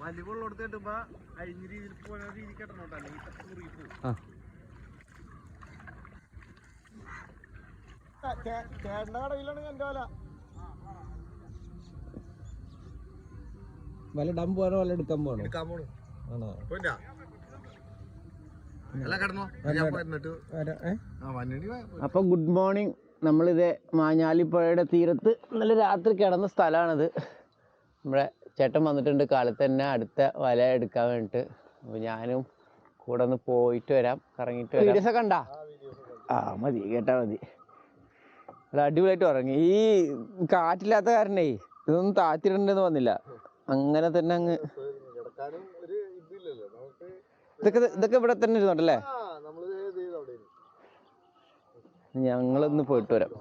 വലിയ വെള്ളം കിട്ടുമ്പോ അഴിഞ്ഞ രീതിയിൽ പോകുന്ന രീതി കെട്ടണോട്ടോ അല്ലെങ്കിൽ മുറുകി പോകും ആ. ചേട്ടന്റെ കടയിലാണ് എന്റെ വല ഡം പോകാനോ വല്ല എടുക്കാൻ പോകണോ എടുക്കാൻ പോണു. ആണോ പോയിട്ടാ അല്ല കിടന്നോ ഞാൻ എന്നിട്ട് ആ വന്നിട്ട് അപ്പോൾ ഗുഡ് മോർണിംഗ് നമ്മളിത് മാഞ്ഞാലിപ്പുഴയുടെ തീരത്ത് നല്ല രാത്രി കിടന്ന സ്ഥലമാണിത് നമ്മുടെ ചേട്ടൻ വന്നിട്ടുണ്ട്. കാലത്ത് തന്നെ അടുത്ത വല എടുക്കാൻ വേണ്ടിട്ട്. അപ്പോൾ ഞാനും കൂടെ ഒന്ന് പോയിട്ട് വരാം. കറങ്ങിട്ട് വരാം. വീഡിയോസ് ഒക്കെ കണ്ടാ? ആ മതി. കേട്ടാ മതി. അല്ല അടിപൊളിയായിട്ട് ഉറങ്ങി. ഈ കാറ്റില്ലാത്ത കാരണേ ഇതൊന്നും താത്തിരണ്ടെന്ന് വന്നില്ല. അങ്ങനെ തന്നെ അങ്ങ് കിടക്കാനും ഒരു ഇതില്ലല്ലോ നമുക്ക് ഇതൊക്കെ ഇതൊക്കെ ഇവിടെ തന്നെ ഇരുന്നോട്ടല്ലേ? ഞങ്ങളൊന്ന് പോയിട്ട് വരാം.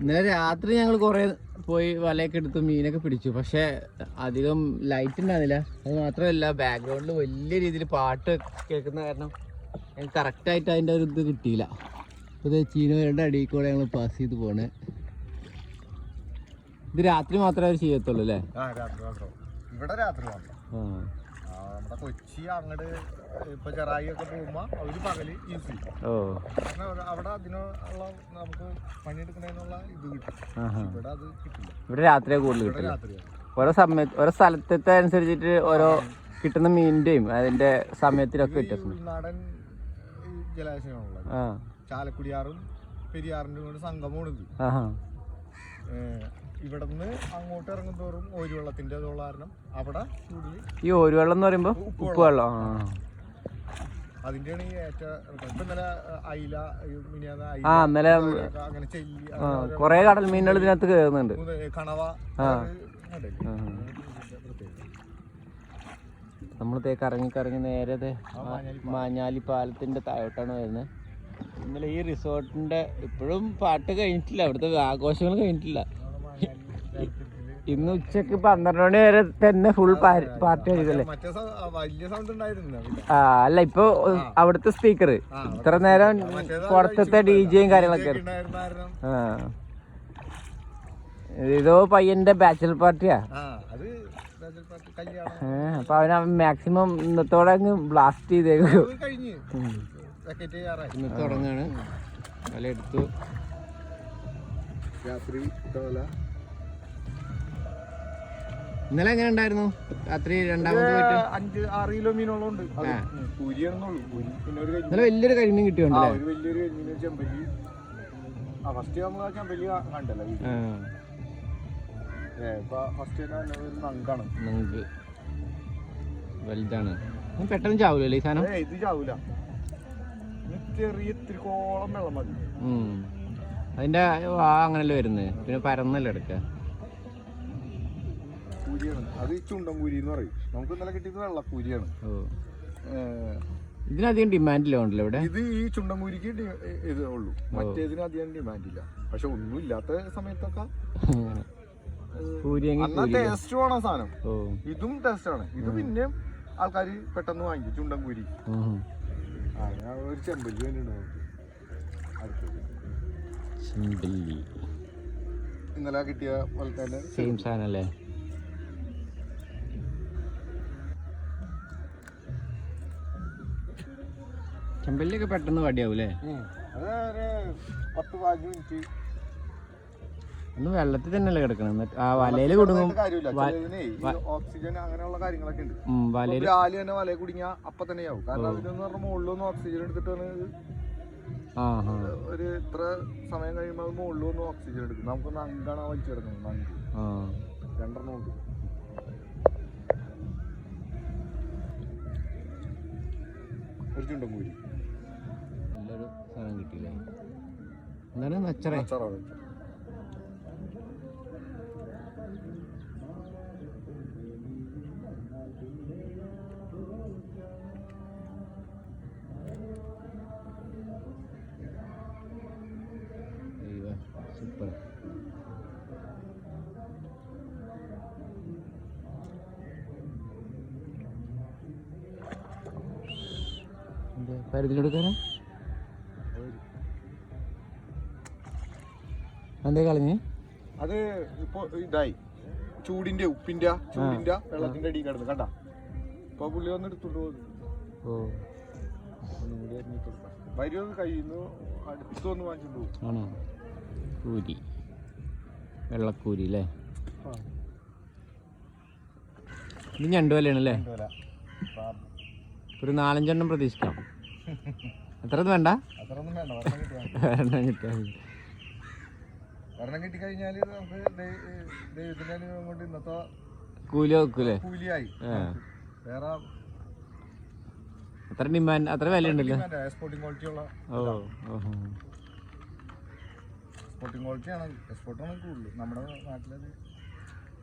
ഇന്നലെ രാത്രി ഞങ്ങൾ കുറെ പോയി വലയൊക്കെ എടുത്ത് മീനൊക്കെ പിടിച്ചു. പക്ഷെ അധികം ലൈറ്റ് ഉണ്ടായിരുന്നില്ല അത് മാത്രമല്ല ബാക്ക്ഗ്രൗണ്ടിൽ വലിയ രീതിയിൽ പാട്ട് കേൾക്കുന്ന കാരണം കറക്റ്റ് ആയിട്ട് അതിന്റെ ഒരു ഇത് കിട്ടിയില്ല. അപ്പോൾ ഇത് ചീനോയുടെ അടിയിൽ കൂടെ ഞങ്ങൾ പാസ് ചെയ്ത് പോണേ. ഇത് രാത്രി മാത്രമേ അവർ ചെയ്യത്തുള്ളൂ അല്ലേ? ആ രാത്രി മാത്രം. ഇവിടെ രാത്രി മാത്രം. നമ്മുടെ കൊച്ചി അങ്ങോട്ട് ഇപ്പൊ ചെറായി ഒക്കെ പോകുമ്പോ അവർ പകൽ യൂസ് ചെയ്യും ഓ. കാരണം അവിടെ- അതിനുള്ള നമുക്ക് പണിയെടുക്കുന്നതിനുള്ള ഇത് കിട്ടും. ഇവിടെ അത് കിട്ടില്ല. ഇവിടെ രാത്രിയാണ് കൂടുതൽ ഇവിടെ കിട്ടില്ല രാത്രിയാണ് ഓരോ സമയത്ത് ഓരോ സ്ഥലത്തെ അനുസരിച്ചിട്ട് ഓരോ കിട്ടുന്ന മീനിന്റെയും അതിന്റെ സമയത്തിനൊക്കെ ഈ വ്യത്യാസം. ഉൾനാടൻ ഈ ജലാശയമാണുള്ളത്. ആ. ചാലക്കുടിയാറും പെരിയാറിന്റെ കൂടെ സംഗമമാണ് ഇത്. ആഹാ. ഇവിടുന്ന് അങ്ങോട്ട് ഇറങ്ങും തോറും ഒരു വെള്ളത്തിന്റെ ഇതുള്ള കാരണം അവിടെ കൂടുതൽ ഈ ഒരു വെള്ളം എന്ന് പറയുമ്പോ ഉപ്പ് വെള്ളം. ആ. അതിന്റെയാണ് ഈ ഏറ്റവും ഇപ്പൊ ഇന്നലെ അയില ഈ മിനിയാന്ന് ആ ഇന്നലെ അങ്ങനെ ചെല്ലി കൊറേ കടൽ മീനുകൾ ഇതിനകത്ത് കയറുന്നുണ്ട് അങ്ങനെ കണവ ആ. നമ്മൾ തേ കറങ്ങി കറങ്ങി നേരെ മാഞ്ഞാലി പാലത്തിന്റെ താഴോട്ടാണ് വരുന്നത് ഇന്നലെ ഈ റിസോർട്ടിന്റെ ഇപ്പോഴും പാട്ട് കഴിഞ്ഞിട്ടില്ല അവിടുത്തെ ആഘോഷങ്ങൾ കഴിഞ്ഞിട്ടില്ല. ഇന്ന് ഉച്ചയ്ക്ക് പന്ത്രണ്ട് മണി വരെ തന്നെ ഫുൾ പാർട്ടി സൗ- ആ, വലിയ സൗണ്ട് ഉണ്ടായിരുന്നു അല്ല ഇപ്പൊ അവിടുത്തെ സ്പീക്കർ ഇത്ര നേരം പുറത്തത്തെ ഡി ജെയും കാര്യങ്ങളൊക്കെ ആ. ഇതോ പയ്യന്റെ ബാച്ചലർ പാർട്ടിയാ അത് ബദൽ പാർട്ടി കല്യാണം. ഏ, അപ്പൊ അവന മാക്സിമം ഇന്നത്തോടെ അങ്ങ് ബ്ലാസ്റ്റ് ചെയ്തേക്കും. ഇന്ന് തുടങ്ങാണ്. വല എടുത്തു രാത്രി ഇന്നലെ എങ്ങനെ ഉണ്ടായിരുന്നു? രാത്രി രണ്ടാമത്തെ അഞ്ച് ആറ് കിലോ മീനോളം ഉണ്ട് ഇന്നലെ വലിയൊരു കരിമീൻ ആ ഒരു വലിയൊരു കരിമീൻ ചെമ്പല്ലി. ആ ഫസ്റ്റ് നമ്മൾ ചെമ്പല്ലി കണ്ടല്ലോ നങ്കാണ്. നമുക്ക് വലുതാണ്. ഇത് പെട്ടെന്ന് ചാവൂലല്ലേ ഈ സാധനം? ഏ ഇത് ചാവൂല. ചെറിയ വെള്ളം മതി. അതിന്റെ അങ്ങനല്ലേ വരുന്നത് പിന്നെ പരന്നല്ലേ എടുക്കുക കൂരിയാണ് അത് ഈ ചുണ്ടൻ കൂരി എന്ന് പറയും. നമുക്ക് ഇന്നലെ കിട്ടിയത് വെള്ളക്കൂരിയാണ് ഇതിനധികം ഡിമാൻഡില്ല ഉണ്ടല്ലോ ഇവിടെ? ഇത് ഈ ചുണ്ടൻകൂരിക്ക് ഇത് ഉള്ളൂ. മറ്റേതിന് അധികം ഡിമാൻഡ് ഇല്ല. പക്ഷെ ഒന്നും ഇല്ലാത്ത സമയത്തൊക്കെ ടേസ്റ്റ് വേണം സാധനം. ഇതും ടേസ്റ്റ് ആണ്. ഇത് പിന്നെയും ആൾക്കാർ പെട്ടെന്ന് വാങ്ങിക്കും ചുണ്ടൻ കൂരി ആ ഒരു ചെമ്പല്ലി ഇന്നലെ കിട്ടിയ പോലെ തന്നെ സെയിം സാധനം അല്ലേ? ചെമ്പല്ലിയൊക്കെ പെട്ടെന്ന് വടിയാവൂലേ? ഒന്ന് വെള്ളത്തിൽ തന്നെയല്ലേ കിടക്കണം. എന്നിട്ട് ആ വലയിൽ കുടുങ്ങും. ഓക്സിജൻ അങ്ങനെയുള്ള കാര്യങ്ങളൊക്കെ ഉണ്ട്. വലയിൽ ആൽ തന്നെ വലയിൽ കുടുങ്ങിയ അപ്പൊ തന്നെ ആവും. കാരണം അതിനെന്ന് പറഞ്ഞാൽ മുകളിലൊന്ന് ഓക്സിജൻ എടുത്തിട്ടാണ് ഒരു ഇത്ര സമയം കഴിയുമ്പോൾ മുകളിൽ ഒന്ന് ഓക്സിജൻ എടുക്കും. നമുക്കൊന്ന് അങ്കാണ് വലിച്ചെടുക്കുന്നത് നങ്ക്. രണ്ടെണ്ണം ഉണ്ട്. ഒരു ചുണ്ടും നല്ലൊരു സാധനം കിട്ടിയില്ലേ? എന്താണ്? നച്ചറേ സൂപ്പർ എന്തേ കളഞ്ഞ്. അത് ഇപ്പൊ ഇതായി. ചൂടിന്റെ ഉപ്പിന്റെ ചൂടിന്റെ വെള്ളത്തിന്റെ അടി കിടന്ന്. കണ്ട? ഇപ്പൊ പുള്ളി വന്ന് എടുത്തോണ്ട് പോകുന്നു. ഓ. കഴിയുന്നു അടുത്ത് വന്ന് വാങ്ങിച്ചോണ്ട് പോകും. ആണോ? കൂരി. വെള്ളക്കൂരി അല്ലേ? ഇത് ഞണ്ട് വിലയാണ് അല്ലേ? ഒരു നാലഞ്ചെണ്ണം പ്രതീക്ഷിക്കാം. അത്രയൊന്നും വേണ്ട? വേണ്ട. കിട്ടിയാൽ ഒരെണ്ണം കിട്ടിക്കഴിഞ്ഞാൽ. നമുക്ക് ദൈവത്തിന്റെ അനുഭവം കൊണ്ട് ഇന്നത്തെ കൂലി വെക്കൂലേ? കൂലിയായി. വേറെ അത്ര ഡിമാൻഡ് അത്ര വില ഉണ്ടല്ലോ. എക്സ്പോർട്ടിംഗ് ക്വാളിറ്റി ഉള്ള എക്സ്പോർട്ടിംഗ് ക്വാളിറ്റി ആണ്. എക്സ്പോർട്ടാണ് കൂടുതൽ നമ്മുടെ നാട്ടിലത്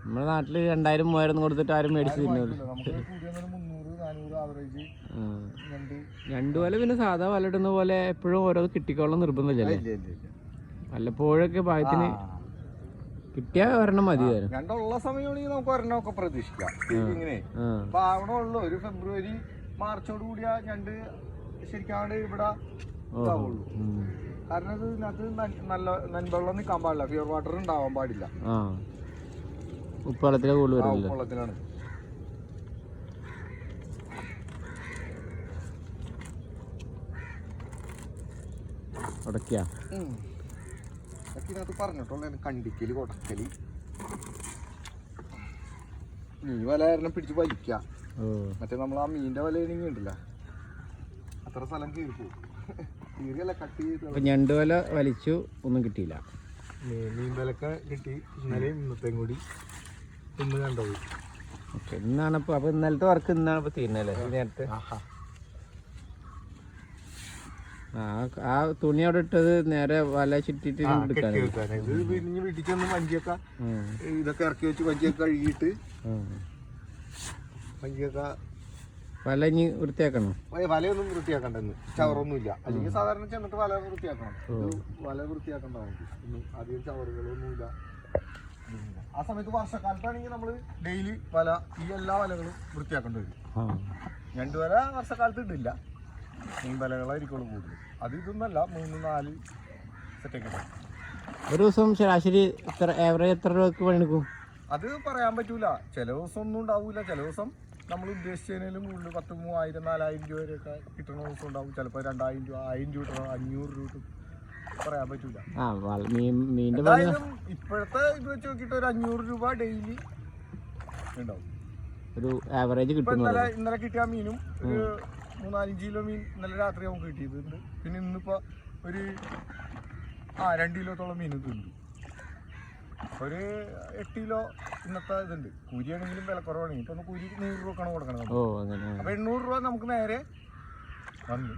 നമ്മുടെ നാട്ടിൽ രണ്ടായിരം മൂവായിരം കൊടുത്തിട്ട് ആരും മേടിച്ച് ആരും തിന്നത് വാങ്ങിക്കില്ല. നമുക്ക് കൂടി വന്നാൽ മുന്നൂറ് നാനൂറ് ആവറേജ് രണ്ട് പോലെ പിന്നെ സാധാ വല ഇടുന്ന പോലെ എപ്പോഴും ഓരോ കിട്ടിക്കോളം നിർബന്ധമില്ലല്ലേ? വല്ലപ്പോഴൊക്കെ ഭാഗത്തിന് കിട്ടിയാ ഒരെണ്ണം മതി രണ്ടുള്ള സമയമാണെങ്കിൽ നമുക്ക് ഒരെണ്ണം ഒക്കെ പ്രതീക്ഷിക്കാം. ഇങ്ങനെ ആ. ഉള്ള. ആവണുള്ളൂ ഒരു ഫെബ്രുവരി മാർച്ചോട് കൂടിയ ഞണ്ട് ശരിക്കാണ്ട് ഇവിടെ കാരണം ഇത് ഇതിനകത്ത് നല്ല നൻവെള്ളം നിൽക്കാൻ പാടില്ല. പ്യൂർ വാട്ടർ ഉണ്ടാവാൻ പാടില്ല. ഉപ്പളത്തിലെ ഉപ്പുവെള്ളത്തിലെ കൂടുതൽ ഉപ്പുവെള്ളത്തിലാണ്. ഉടക്കിയാ ഇതൊക്കെ ഇതിനകത്ത് പറഞ്ഞിട്ടുള്ള കണ്ടിക്കൽ കൊടക്കൽ. മീൻ വല കാരണം പിടിച്ച് വലിക്ക. മറ്റേ നമ്മൾ ആ മീനിന്റെ വല ഇണങ്ങി ഉണ്ടല്ല അത്ര സ്ഥലം കീറി പോകും കീറിയല്ല കട്ട് ചെയ്ത് ഞണ്ട് വല വലിച്ചു ഒന്നും കിട്ടിയില്ല. മീൻ വിലക്ക കിട്ടി. ഇന്നലെയും ഇന്നത്തെയും കൂടി. ഇന്ന് കണ്ടത് ഓക്കെ ഇന്നാണ് ഇപ്പൊ അപ്പൊ ഇന്നലത്തെ വർക്ക് ഇന്നാണ് ഇപ്പൊ തീരുന്നല്ലേ നേരത്തെ ആ ആ തുണി അവിടെ ഇട്ടത് നേരെ വല ചുറ്റിട്ട് ഇത് പിന്നെ വീട്ടിൽ ചെന്ന് വഞ്ചിയൊക്കെ ഇതൊക്കെ ഇറക്കി വെച്ച് വഞ്ചിയൊക്കെ കഴുകിയിട്ട് വഞ്ചിയൊക്കെ വല ഇനി വൃത്തിയാക്കണം? വലയൊന്നും വൃത്തിയാക്കണ്ടെന്ന് ചവറൊന്നും ഇല്ല അല്ലെങ്കിൽ സാധാരണ ചെന്നിട്ട് വല വൃത്തിയാക്കണം. വല വൃത്തിയാക്കണ്ട അധികം ചവറുകളൊന്നുമില്ല. ആ സമയത്ത് വർഷക്കാലത്താണെങ്കിൽ നമ്മൾ ഡെയിലി വല ഈ എല്ലാ വലകളും വൃത്തിയാക്കേണ്ടി വരും. രണ്ടു വല വർഷക്കാലത്ത് ഇടില്ല. മീൻ വലകളായിരിക്കുള്ളൂ കൂടുതൽ. അത് ഇതൊന്നല്ല മൂന്ന് നാല് സെറ്റൊക്കെ ഒരു ദിവസം ശരാശരി എത്ര ആവറേജ് എത്ര രൂപക്ക് പണിയെടുക്കും? അത് പറയാൻ പറ്റൂല. ചില ദിവസം ഒന്നും ഉണ്ടാവൂല. ചില ദിവസം നമ്മൾ ഉദ്ദേശിച്ചതിനും കൂടുതൽ പത്ത് മൂവായിരം നാലായിരം രൂപ വരെയൊക്കെ കിട്ടുന്ന ദിവസം ഉണ്ടാവും. ചിലപ്പോൾ രണ്ടായിരം രൂപ ആയിരം രൂപ കിട്ടണം അഞ്ഞൂറ് രൂപ കിട്ടും. പറയാൻ പറ്റൂല. എന്തായാലും ഇപ്പോഴത്തെ ഇത് വെച്ച് നോക്കിയിട്ട് ഒരു അഞ്ഞൂറ് രൂപ ഡെയിലി ഉണ്ടാവും. ഒരു ആവറേജ് കിട്ടും ഇന്നലെ കിട്ടിയ മീനും ഒരു മൂന്നാലഞ്ച് കിലോ മീൻ ഇന്നലെ രാത്രി നമുക്ക് കിട്ടിയിട്ടുണ്ട്. പിന്നെ ഇന്നിപ്പോ ഒരു ആ രണ്ട് കിലോത്തോളം മീൻ ഇതുണ്ട്. ഒരു എട്ട് കിലോ ഇന്നത്തെ ഇതുണ്ട്. കൂലിയാണെങ്കിലും വില കുറവാണെങ്കിൽ ഇപ്പൊ കൂലി നൂറ് രൂപക്കാണ് കൊടുക്കണം അപ്പൊ എണ്ണൂറ് രൂപ നമുക്ക് നേരെ വന്നു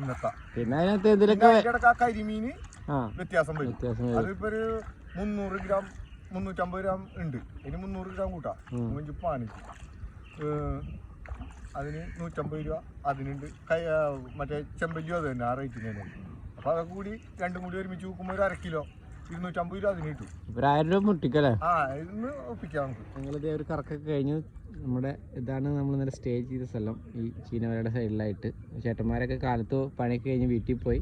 ഇന്നത്തെ. പിന്നെ അതിനകത്ത് ഇതിലൊക്കെ ഇടയ്ക്ക് ആ കരിമീന് വ്യത്യാസം വരും. അതിപ്പോ ഒരു മുന്നൂറ് ഗ്രാം മുന്നൂറ്റമ്പത് ഗ്രാം ഉണ്ട്. ഇനി മുന്നൂറ് ഗ്രാം കൂട്ടാം. ഉം. അതിന് നൂറ്റമ്പത് രൂപ അതിനുണ്ട്. കൈ മറ്റേ ചെമ്പല്ലിയും അത് തന്നെ ആ റേറ്റിന് തന്നെ. അപ്പോൾ അതൊക്കെ കൂടി രണ്ടും കൂടി ഒരുമിച്ച് നോക്കുമ്പോൾ ഒരു അര കിലോ ഇരുന്നൂറ്റമ്പത് രൂപ അതിന് കിട്ടും. ഒരു ആയിരം രൂപ മുട്ടിക്കല്ലേ ആ ഇന്ന് ഒപ്പിക്കാം നമുക്ക്. ഞങ്ങളിതേ ഒരു കറക്കൊക്കെ കഴിഞ്ഞു നമ്മുടെ ഇതാണ് നമ്മൾ ഇന്നലെ സ്റ്റേ ചെയ്ത സ്ഥലം. ഈ ചീനവരയുടെ സൈഡിലായിട്ട് ചേട്ടന്മാരൊക്കെ കാലത്ത് പണിയൊക്കെ കഴിഞ്ഞ് വീട്ടിൽ പോയി.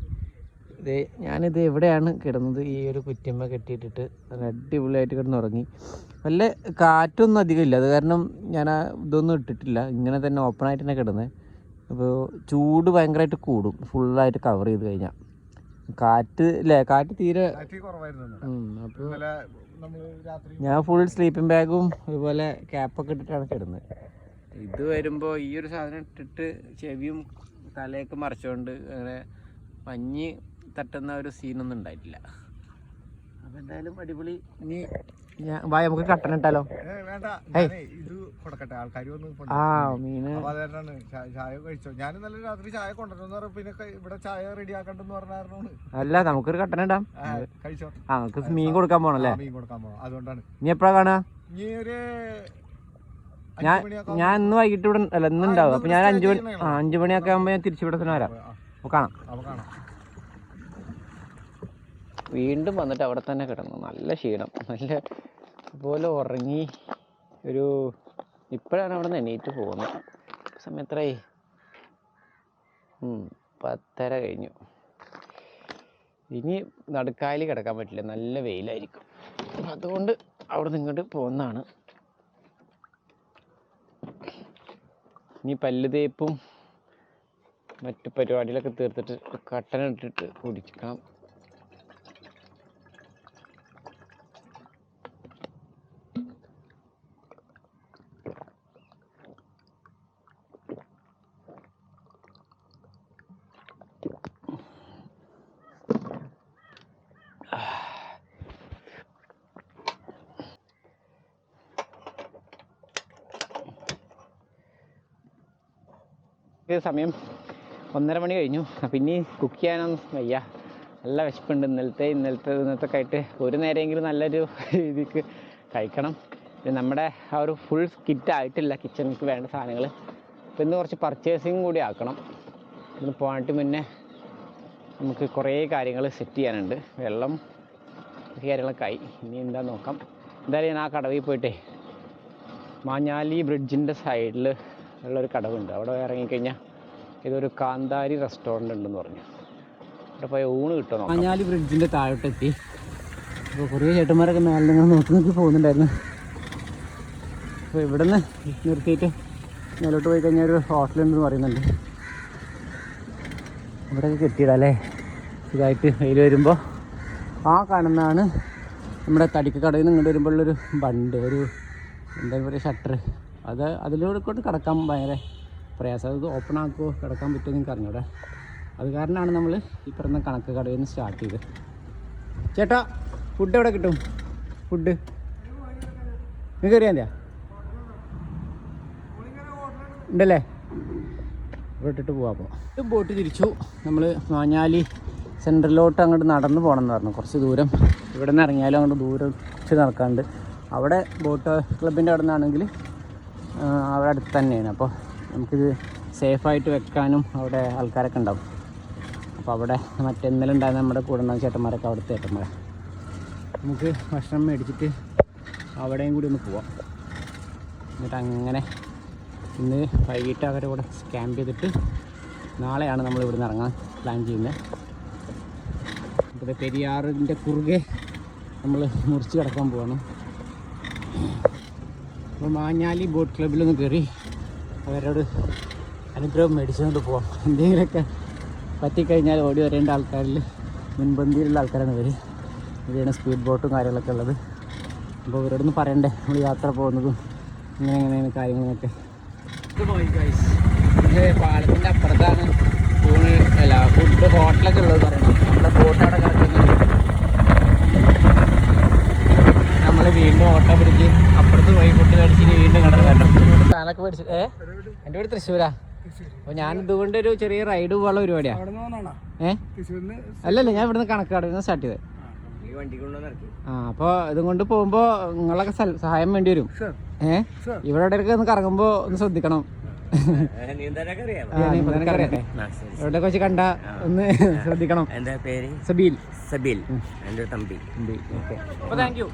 ഇത് ഞാനിത് എവിടെയാണ് കിടന്നത്? ഈ ഒരു കുറ്റിമ്മ കെട്ടിയിട്ടിട്ട് നല്ല അടിപൊളിയായിട്ട് കിടന്നുറങ്ങി. വല്ല കാറ്റൊന്നും അധികമില്ല ഇല്ല. അത് കാരണം ഞാൻ ആ ഇതൊന്നും ഇട്ടിട്ടില്ല. ഇങ്ങനെ തന്നെ ഓപ്പൺ ആയിട്ട് തന്നെ കിടന്നത് അപ്പോൾ ചൂട് ഭയങ്കരമായിട്ട് കൂടും. ഫുള്ളായിട്ട് കവർ ചെയ്ത് കഴിഞ്ഞാൽ കാറ്റ് ഇല്ലേ കാറ്റ് തീരെ അപ്പോൾ ഞാൻ ഫുൾ സ്ലീപ്പിംഗ് ബാഗും അതുപോലെ ക്യാപ്പൊക്കെ ഇട്ടിട്ടാണ് കിടന്നത് ഇത് വരുമ്പോൾ ഈ ഒരു സാധനം ഇട്ടിട്ട് ചെവിയും തലയൊക്കെ മറച്ചുകൊണ്ട് അങ്ങനെ മഞ്ഞ് തട്ടുന്ന ഒരു സീനൊന്നും ഉണ്ടായിട്ടില്ല. അപ്പൊ എന്തായാലും അടിപൊളി. ഇനി ഞാൻ വാ നമുക്ക് കട്ടൻ ഇട്ടാലോ? ഏ, വേണ്ട. ഞാനേ ഇത് കൊടുക്കട്ടെ ആൾക്കാർ വന്ന് കൊണ്ട് ആ മീന്. അപ്പൊ അതുകാരണമാണ് ചായ ചായ കഴിച്ചോ? ഞാൻ ഇന്നലെ രാത്രി ചായ കൊണ്ടുവരുന്ന പറഞ്ഞ പിന്നെ ക- ഇവിടെ ചായ റെഡി ആക്കണ്ടെന്ന് പറഞ്ഞ അല്ല നമുക്കൊരു കട്ടൻ ഇടാം. ആ, കഴിച്ചോ? ആ നമുക്ക് മീൻ കൊടുക്കാൻ പോണല്ലേ മീൻ കൊടുക്കാൻ അതുകൊണ്ടാണ്. ഇനി എപ്പോഴാണ് കാണാ ഇനി ഒരു ഞാൻ ഞാൻ ഇന്ന് വൈകിട്ട് ഇവിടെ അല്ല ഇന്നുണ്ടാവും അപ്പൊ ഞാൻ അഞ്ചു അഞ്ച് മണി അഞ്ചു ആ അഞ്ച് മണിയൊക്കെ ആകുമ്പോ ഞാൻ തിരിച്ചു ഇവിടെ തന്നെ വരാം. അപ്പൊ കാണാം. വീണ്ടും വന്നിട്ട് അവിടെ തന്നെ കിടന്നു. നല്ല ക്ഷീണം. നല്ല അതുപോലെ ഉറങ്ങി ഒരു ഇപ്പോഴാണ് അവിടെ നിന്ന് എണീറ്റ് പോകുന്നത്. സമയം എത്രയായി പത്തര കഴിഞ്ഞു. ഇനി നടുക്കായൽ കിടക്കാൻ പറ്റില്ല. നല്ല വെയിലായിരിക്കും. അതുകൊണ്ട് അവിടെ നിന്ന് ഇങ്ങോട്ട് പോകുന്നതാണ്. ഇനി പല്ല് തേപ്പും മറ്റു പരിപാടികളൊക്കെ തീർത്തിട്ട് കട്ടൻ ഇട്ടിട്ട് കുടിക്കണം സമയം ഒന്നര മണി കഴിഞ്ഞു. അപ്പം ഇനി കുക്ക് ചെയ്യാനൊന്നും വയ്യ. നല്ല വിശപ്പുണ്ട്. ഇന്നലത്തെ ഇന്നലത്തെ ഇന്നത്തെ ആയിട്ട് ഒരു നേരമെങ്കിലും നല്ലൊരു രീതിക്ക് കഴിക്കണം. നമ്മുടെ ആ ഒരു ഫുൾ കിറ്റ് ആയിട്ടില്ല കിച്ചണിക്ക് വേണ്ട സാധനങ്ങൾ അപ്പം ഇന്ന് കുറച്ച് പർച്ചേസിങ് കൂടി ആക്കണം. ഇന്ന് പോയിട്ട് മുന്നേ നമുക്ക് കുറേ കാര്യങ്ങൾ സെറ്റ് ചെയ്യാനുണ്ട്. വെള്ളം കാര്യങ്ങളൊക്കെ ആയി. ഇനി എന്താ നോക്കാം. എന്തായാലും ഞാൻ ആ കടവിൽ പോയിട്ടേ മാഞ്ഞാലി ബ്രിഡ്ജിന്റെ സൈഡിൽ ഉള്ളൊരു കടവുണ്ട്. അവിടെ ഇറങ്ങിക്കഴിഞ്ഞാൽ ഇതൊരു കാന്താരി റെസ്റ്റോറന്റ് ഉണ്ടെന്ന് പറഞ്ഞു. അവിടെ പോയി ഊണ് കിട്ടുമോ മാഞ്ഞാലി ബ്രിഡ്ജിന്റെ താഴോട്ടെത്തി. അപ്പോൾ കുറേ ചേട്ടന്മാരൊക്കെ മേലെ നിങ്ങൾ നോക്കി നോക്കി പോകുന്നുണ്ടായിരുന്നു. അപ്പോൾ ഇവിടെ നിന്ന് നിർത്തിയിട്ട് മേലോട്ട് പോയി കഴിഞ്ഞാൽ ഒരു ഹോട്ടലുണ്ടെന്ന് പറയുന്നുണ്ട്. ഇവിടെയൊക്കെ കെട്ടിയിടാല്ലേ? സുഖമായിട്ട് വെയിൽ വരുമ്പോൾ ആ കാണുന്നതാണ് നമ്മുടെ തടിക്ക് കടയിൽ നിന്ന് ഇങ്ങോട്ട് വരുമ്പോഴുള്ളൊരു ബണ്ട് ഒരു എന്താ പറയുക ഷട്ടർ അത് അതിലൂടെ കൊണ്ട് കിടക്കാൻ ഭയങ്കര പ്രയാസം. അത് ഓപ്പൺ ആക്കുമോ കിടക്കാൻ പറ്റുമോ നിങ്ങൾക്ക് അറിഞ്ഞൂടെ. അത് കാരണമാണ് നമ്മൾ ഈ പറഞ്ഞ കണക്ക് കടയിൽ നിന്ന് സ്റ്റാർട്ട് ചെയ്തത്. ചേട്ടാ ഫുഡ് എവിടെ കിട്ടും? ഫുഡ് നിങ്ങൾക്ക് അറിയാം ഉണ്ടല്ലേ? ഇവിടെ ഇട്ടിട്ട് പോവാം അപ്പോൾ ബോട്ട് തിരിച്ചു. നമ്മൾ മാഞ്ഞാലി സെന്ററിലോട്ട് അങ്ങോട്ട് നടന്ന് പോകണം എന്ന് പറഞ്ഞു കുറച്ച് ദൂരം. ഇവിടെ നിന്ന് ഇറങ്ങിയാലും അങ്ങോട്ട് ദൂരം കുറച്ച് നടക്കാണ്ട് അവിടെ ബോട്ട് ക്ലബിന്റെ അവിടെ നിന്നാണെങ്കിൽ അവിടെ അടുത്ത് തന്നെയാണ്. അപ്പോൾ നമുക്കിത് സേഫായിട്ട് വെക്കാനും അവിടെ ആൾക്കാരൊക്കെ ഉണ്ടാവും. അപ്പോൾ അവിടെ മറ്റേ ഇന്നലെ ഉണ്ടായിരുന്ന നമ്മുടെ കൂടെ ഉണ്ടാകും ചേട്ടന്മാരൊക്കെ അവിടുത്തെ ചേട്ടന്മാരെ. നമുക്ക് ഭക്ഷണം മേടിച്ചിട്ട് അവിടെയും കൂടി ഒന്ന് പോവാം. എന്നിട്ട് അങ്ങനെ ഇന്ന് വൈകിട്ട് അവരെ കൂടെ ക്യാമ്പ് ചെയ്തിട്ട് നാളെയാണ് നമ്മൾ ഇവിടുന്ന് ഇറങ്ങാൻ പ്ലാൻ ചെയ്യുന്നത്. ഇവിടെ പെരിയാറിന്റെ കുറുകെ നമ്മൾ മുറിച്ച് കിടക്കാൻ പോവാണ്. അപ്പോൾ മാഞ്ഞാലി ബോട്ട് ക്ലബിലൊന്ന് കയറി അവരോട് അനുഗ്രഹം മേടിച്ചുകൊണ്ട് പോവാം. എന്തെങ്കിലുമൊക്കെ പറ്റിക്കഴിഞ്ഞാൽ ഓടി വരേണ്ട ആൾക്കാരിൽ മുൻപന്തിയിലുള്ള ആൾക്കാരാണ് ഇവർ ഇവരാണ് സ്പീഡ് ബോട്ടും കാര്യങ്ങളൊക്കെ ഉള്ളത്. അപ്പോൾ ഇവരോടൊന്ന് പറയണ്ടേ നമ്മൾ യാത്ര പോകുന്നതും ഇങ്ങനെ എങ്ങനെയാണ് കാര്യങ്ങളൊക്കെ. പാലത്തിന്റെ അപ്പുറത്താണ്. ഊണ് അല്ല ഫുഡ് ഹോട്ടലൊക്കെ ഉള്ളത് പറയണം നമ്മുടെ ബോട്ട് അവിടെ കിടക്കുന്നുണ്ട് നമ്മൾ വീണ്ടും ഓട്ടോ പിടിച്ച് അപ്പുറത്ത് പോയി ഫുഡ് മേടിച്ചിട്ട് വീണ്ടും കടന്നു കേട്ടോ മേടിച്ച് ഏ? എന്റെ വീട് തൃശ്ശൂരാ. അപ്പോൾ ഞാൻ ഇതുകൊണ്ട് ഒരു ചെറിയ റൈഡ് പോകാനുള്ള പരിപാടിയാ. ഏ? അല്ലല്ല ഞാൻ ഇവിടുന്ന് കണക്കാട് സ്റ്റാർട്ട് ചെയ്തത്. ആ അപ്പോൾ ഇതും കൊണ്ട് പോകുമ്പോൾ നിങ്ങളൊക്കെ സഹായം വേണ്ടി വരും. ഏ? ഇവിടെ ഇടയ്ക്ക് ഒന്ന് കറങ്ങുമ്പോൾ ഒന്ന് ശ്രദ്ധിക്കണം. ഇവിടെ വെച്ച് കണ്ട ഒന്ന് ശ്രദ്ധിക്കണം. എന്റെ പേര്? സബീൽ. സബീൽ. എന്റെ തമ്പി. ഓക്കെ. അപ്പോൾ താങ്ക് യു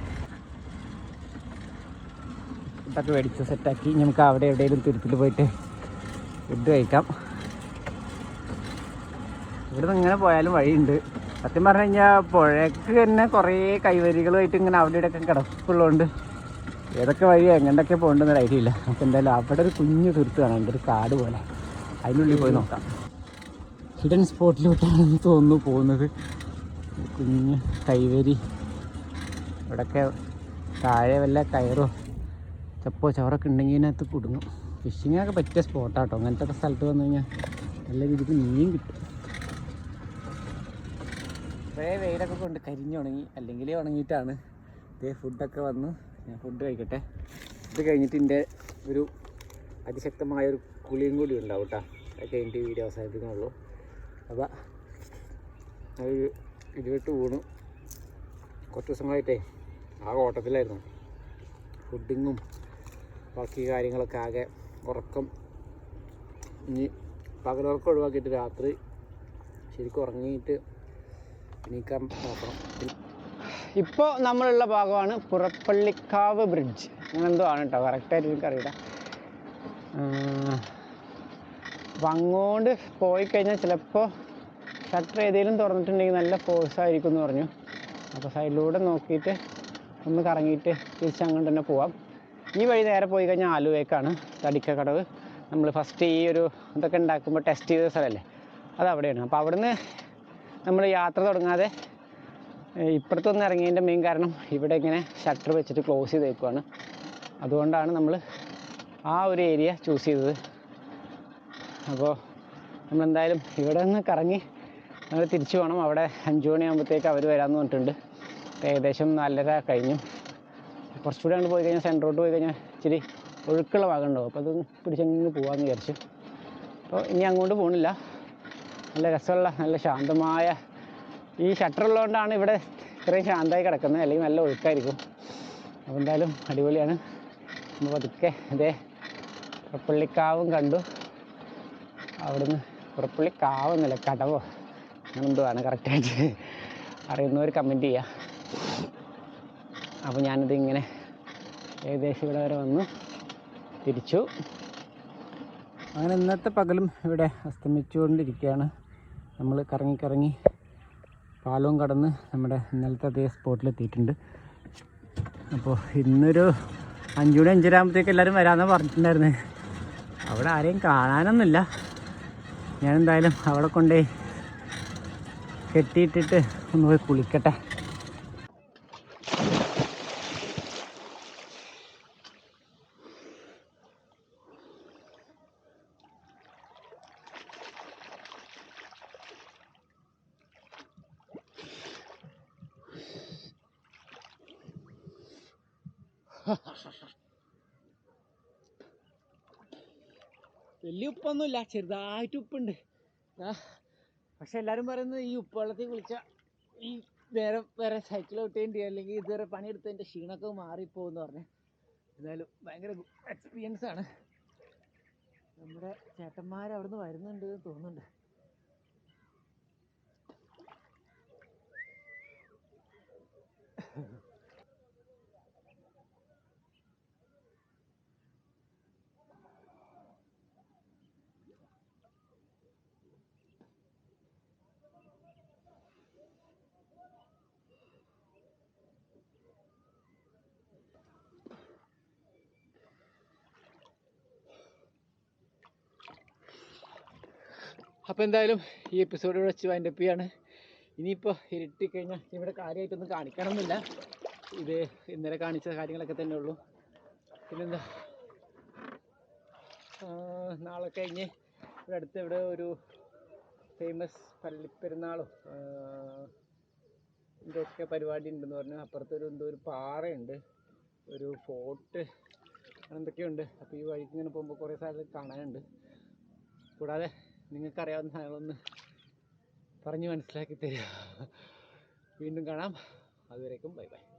ഫുഡൊക്കെ മേടിച്ച് സെറ്റാക്കി. നമുക്ക് അവിടെ എവിടെയെങ്കിലും തുരുത്തിൽ പോയിട്ട് ഫുഡ് കഴിക്കാം. ഇവിടെ നിന്ന് ഇങ്ങനെ പോയാലും വഴിയുണ്ട്. സത്യം പറഞ്ഞു കഴിഞ്ഞാൽ പുഴയ്ക്ക് തന്നെ കുറേ കൈവരികളുമായിട്ട് ഇങ്ങനെ അവിടെ ഇവിടെയൊക്കെ കിടപ്പുള്ളതുകൊണ്ട് ഏതൊക്കെ വഴി എങ്ങനെയൊക്കെ പോകേണ്ടെന്ന് ഐഡിയ നമുക്ക് എന്തായാലും അവിടെ ഒരു കുഞ്ഞു തുരുത്ത് കാണാം. ഒരു കാട് പോലെ. അതിനുള്ളിൽ പോയി നോക്കാം. ഹിഡൻ സ്പോട്ടിലോട്ടാണെന്ന് തോന്നുന്നു പോകുന്നത്. കുഞ്ഞ് കൈവരി. ഇവിടെയൊക്കെ താഴെ വല്ല കയറോ ചപ്പോ ചവറൊക്കെ ഉണ്ടെങ്കിൽ ഇതിനകത്ത് കുടുങ്ങും. ഫിഷിങ്ങൊക്കെ പറ്റിയ സ്പോട്ടാട്ടോ അങ്ങനത്തെ സ്ഥലത്ത് വന്നു കഴിഞ്ഞാൽ നല്ല രീതിക്ക് മീൻ കിട്ടും. ഇപ്പോഴേ വെയിലൊക്കെ കൊണ്ട് കരിഞ്ഞുണങ്ങി അല്ലെങ്കിൽ ഉണങ്ങിയിട്ടാണ്. ഇതേ ഫുഡൊക്കെ വന്ന് ഞാൻ ഫുഡ് കഴിക്കട്ടെ. ഇത് കഴിഞ്ഞിട്ട് എന്റെ ഒരു അതിശക്തമായ ഒരു കുളിയും കൂടി ഉണ്ടാവും കേട്ടോ അത് കഴിഞ്ഞിട്ട് വീഡിയോ അവസാനിപ്പിക്കുന്നുള്ളൂ അപ്പോൾ ഒരു ഇരുപട്ട് വീണു. കുറച്ച് ദിവസങ്ങളായിട്ടേ ആ ഓട്ടത്തിലായിരുന്നു. ഫുഡിങ്ങും ബാക്കി കാര്യങ്ങളൊക്കെ ആകെ ഉറക്കം ഇനി പകലുറക്കം ഒഴിവാക്കിയിട്ട് രാത്രി ശരിക്കും ഉറങ്ങിയിട്ട് എണീക്കാൻ നോക്കണം. ഇപ്പോൾ നമ്മളുള്ള ഭാഗമാണ് പുറപ്പള്ളിക്കാവ് ബ്രിഡ്ജ് അങ്ങനെ എന്തോ ആണ് കേട്ടോ കറക്റ്റായിട്ട് എനിക്കറിയില്ല അപ്പം അങ്ങോട്ട് പോയി കഴിഞ്ഞാൽ ചിലപ്പോൾ ഷട്ടർ ഏതെങ്കിലും തുറന്നിട്ടുണ്ടെങ്കിൽ നല്ല ഫോഴ്സ് ആയിരിക്കും എന്ന് പറഞ്ഞു. അപ്പോൾ സൈഡിലൂടെ നോക്കിയിട്ട് ഒന്ന് കറങ്ങിയിട്ട് തിരിച്ച് അങ്ങോട്ട് തന്നെ പോവാം. ഈ വഴി നേരെ പോയി കഴിഞ്ഞാൽ ആലുവേക്കാണ് തടിക്കക്കടവ് നമ്മൾ ഫസ്റ്റ് ഈ ഒരു ഇതൊക്കെ ഉണ്ടാക്കുമ്പോൾ ടെസ്റ്റ് ചെയ്ത സ്ഥലമല്ലേ? അത് അവിടെയാണ്. അപ്പോൾ അവിടുന്ന് നമ്മൾ യാത്ര തുടങ്ങാതെ ഇപ്പുറത്തൊന്നും ഇറങ്ങിയതിന്റെ മെയിൻ കാരണം ഇവിടെ ഇങ്ങനെ ഷട്ടർ വെച്ചിട്ട് ക്ലോസ് ചെയ്ത് വെക്കുവാണ് അതുകൊണ്ടാണ് നമ്മൾ ആ ഒരു ഏരിയ ചൂസ് ചെയ്തത്. അപ്പോൾ നമ്മളെന്തായാലും ഇവിടെ നിന്ന് കറങ്ങി നമ്മൾ തിരിച്ചു പോകണം. അവിടെ അഞ്ചു മണിയാകുമ്പോഴത്തേക്ക് അവർ വരാമെന്ന് പറഞ്ഞിട്ടുണ്ട്. ഏകദേശം നാലര കഴിഞ്ഞു. കുറച്ചുകൂടെ അങ്ങോട്ട് പോയി കഴിഞ്ഞാൽ സെന്ററോട്ട് പോയി കഴിഞ്ഞാൽ ഇച്ചിരി ഒഴുക്കുള്ള ഭാഗം ഉണ്ടാവും. അപ്പോൾ അത് പിടിച്ചങ്ങ് പോകാമെന്ന് വിചാരിച്ചു. അപ്പോൾ ഇനി അങ്ങോട്ട് പോകണില്ല നല്ല രസമുള്ള നല്ല ശാന്തമായ ഈ ഷട്ടർ ഉള്ളതുകൊണ്ടാണ് ഇവിടെ ഇത്രയും ശാന്തമായി കിടക്കുന്നത്. അല്ലെങ്കിൽ നല്ല ഒഴുക്കായിരിക്കും. അപ്പോൾ എന്തായാലും അടിപൊളിയാണ്. നമ്മൾ പതുക്കെ ഇതേ പുറപ്പള്ളിക്കാവും കണ്ടു. അവിടുന്ന് പുറപ്പള്ളിക്കാവെന്നല്ല കടവോ? അങ്ങനെ എന്തോ ആണ് കറക്റ്റായിട്ട് അറിയുന്നവർ കമന്റ് ചെയ്യുക അപ്പോൾ ഞാനത് ഇങ്ങനെ ഏകദേശം ഇവിടെ വരെ വന്നു തിരിച്ചു. അങ്ങനെ ഇന്നത്തെ പകലും ഇവിടെ അസ്തമിച്ചുകൊണ്ടിരിക്കുകയാണ്. നമ്മൾ കറങ്ങി കറങ്ങി പാലവും കടന്ന് നമ്മുടെ ഇന്നലത്തെ അതേ സ്പോട്ടിലെത്തിയിട്ടുണ്ട് അപ്പോൾ ഇന്നൊരു അഞ്ചു മണി അഞ്ചര ആകുമ്പോഴത്തേക്ക് എല്ലാവരും വരാമെന്ന് പറഞ്ഞിട്ടുണ്ടായിരുന്നു. അവിടെ ആരെയും കാണാനൊന്നുമില്ല. ഞാനെന്തായാലും അവിടെ കൊണ്ടുപോയി കെട്ടിയിട്ടിട്ട് ഒന്ന് പോയി കുളിക്കട്ടെ. വലിയ ഉപ്പൊന്നുമില്ല ചെറുതായിട്ട് ഉപ്പുണ്ട്. പക്ഷെ എല്ലാവരും പറയുന്നത് ഈ ഉപ്പുവെള്ളത്തിൽ കുളിച്ച ഈ നേരം വേറെ സൈക്കിൾ വിട്ടേണ്ടി അല്ലെങ്കിൽ ഇതുവരെ പണിയെടുത്തതിന്റെ ക്ഷീണമൊക്കെ മാറിപ്പോകുമെന്ന് പറഞ്ഞു. എന്തായാലും ഭയങ്കര എക്സ്പീരിയൻസ് ആണ്. നമ്മുടെ ചേട്ടന്മാർ അവിടുന്ന് വരുന്നുണ്ട് എന്ന് തോന്നുന്നുണ്ട്. അപ്പോൾ എന്തായാലും ഈ എപ്പിസോഡ് ഇവിടെ വെച്ച് വൈൻഡപ്പ് ചെയ്യാണ്. ഇനിയിപ്പോൾ ഇരുട്ടി കഴിഞ്ഞാൽ ഇവിടെ കാര്യമായിട്ടൊന്നും കാണിക്കണമെന്നില്ല. ഇത് ഇന്നലെ കാണിച്ച കാര്യങ്ങളൊക്കെ തന്നെ ഉള്ളൂ. പിന്നെന്താ? നാളെ കഴിഞ്ഞ് ഇവിടെ അടുത്ത് ഇവിടെ ഒരു ഫേമസ് പള്ളിപ്പെരുന്നാളോ എന്തൊക്കെ പരിപാടി ഉണ്ടെന്ന് പറഞ്ഞു. അപ്പുറത്തൊരു എന്തോ ഒരു പാറയുണ്ട്. ഒരു ഫോർട്ട് അങ്ങനെ എന്തൊക്കെയുണ്ട് അപ്പോൾ ഈ വഴിക്ക് ഇങ്ങനെ പോകുമ്പോൾ കുറേ സ്ഥലത്ത് കാണാനുണ്ട്. കൂടാതെ നിങ്ങൾക്കറിയാവുന്ന സാധനങ്ങളൊന്ന് പറഞ്ഞ് മനസ്സിലാക്കി തരിക. വീണ്ടും കാണാം. അതുവരേക്കും ബൈ ബൈ.